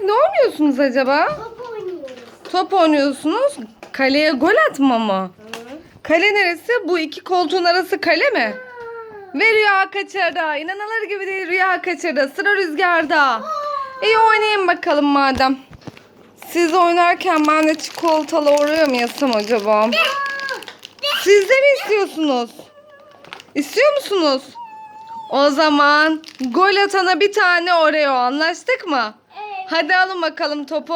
Siz ne oynuyorsunuz acaba? Top oynuyoruz. Top oynuyorsunuz. Kaleye gol atma mı? Kale neresi? Bu iki koltuğun arası kale mi? Ve Rüya kaçırdı. İnanılır gibi değil Rüya kaçırdı. Sıra Rüzgar'da. İyi oynayın bakalım madem. Siz oynarken ben de çikolatalı oraya mı yasam acaba? Siz de mi istiyorsunuz? İstiyor musunuz? O zaman gol atana bir tane Oreo anlaştık mı? Hadi alın bakalım topu.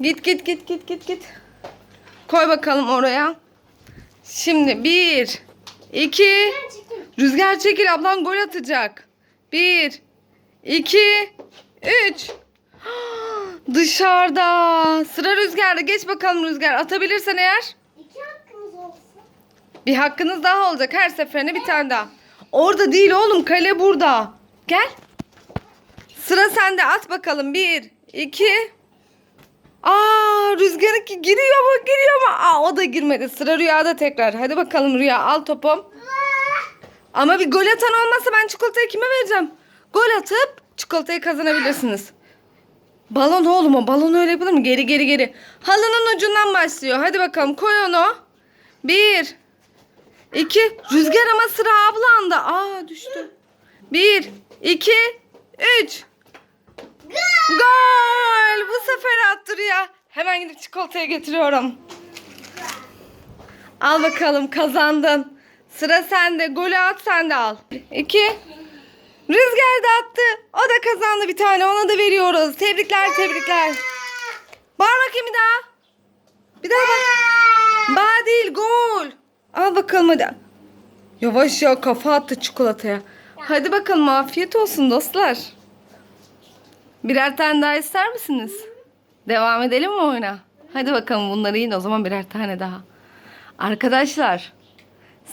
Git git git git git git. Koy bakalım oraya. Şimdi bir, iki, rüzgar çekil ablan gol atacak. Bir, iki, üç. Dışarıda. Sıra rüzgarda. Geç bakalım rüzgar. Atabilirsen eğer. İki hakkımız olsun. Bir hakkınız daha olacak. Her seferinde bir tane daha. Orada değil oğlum. Kale burada. Gel. Sıra sende. At bakalım. Bir, iki. Aa rüzgarınki giriyor mu? Giriyor mu? Aa o da girmedi. Sıra rüyada tekrar. Hadi bakalım rüya. Al topu. Ama bir gol atan olmazsa ben çikolatayı kime vereceğim? Gol atıp çikolatayı kazanabilirsiniz. Balon oğlum o. Balon öyle yapılır mı? Geri geri geri. Halının ucundan başlıyor. Hadi bakalım koy onu. Bir. iki. Rüzgar ama sıra ablanda. Aa düştü. Bir. iki, Üç. Gol. Bu sefer attı Rüya. Hemen gidip çikolataya getiriyorum. Al bakalım kazandın. Sıra sende. Golü at sen de al. İki. Rüzgar da attı. O da kazandı bir tane. Ona da veriyoruz. Tebrikler tebrikler. Bağır bakayım bir daha. Bir daha bak. Bağ değil gol. Al bakalım hadi. Yavaş ya kafa attı çikolataya. Hadi bakalım afiyet olsun dostlar. Birer tane daha ister misiniz? Devam edelim mi oyuna? Hadi bakalım bunları yiyin o zaman birer tane daha. Arkadaşlar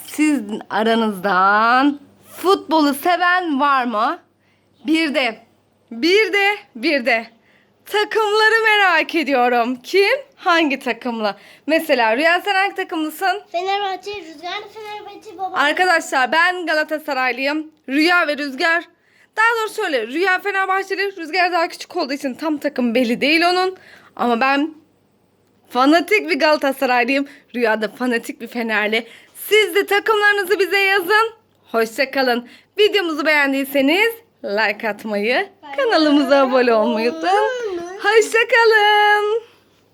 siz aranızdan futbolu seven var mı? Bir de, bir de, bir de takımları merak ediyorum. Kim? Hangi takımlı? Mesela Rüya sen hangi takımlısın? Fenerbahçe, Rüzgar Fenerbahçe baba. Arkadaşlar ben Galatasaraylıyım. Rüya ve Rüzgar. Daha doğrusu söyle. Rüya Fenerbahçeli. Rüzgar daha küçük olduğu için tam takım belli değil onun. Ama ben fanatik bir Galatasaraylıyım. Rüya da fanatik bir Fenerli. Siz de takımlarınızı bize yazın. Hoşçakalın. Videomuzu beğendiyseniz like atmayı, kanalımıza abone olmayı unutmayın. Hoşçakalın.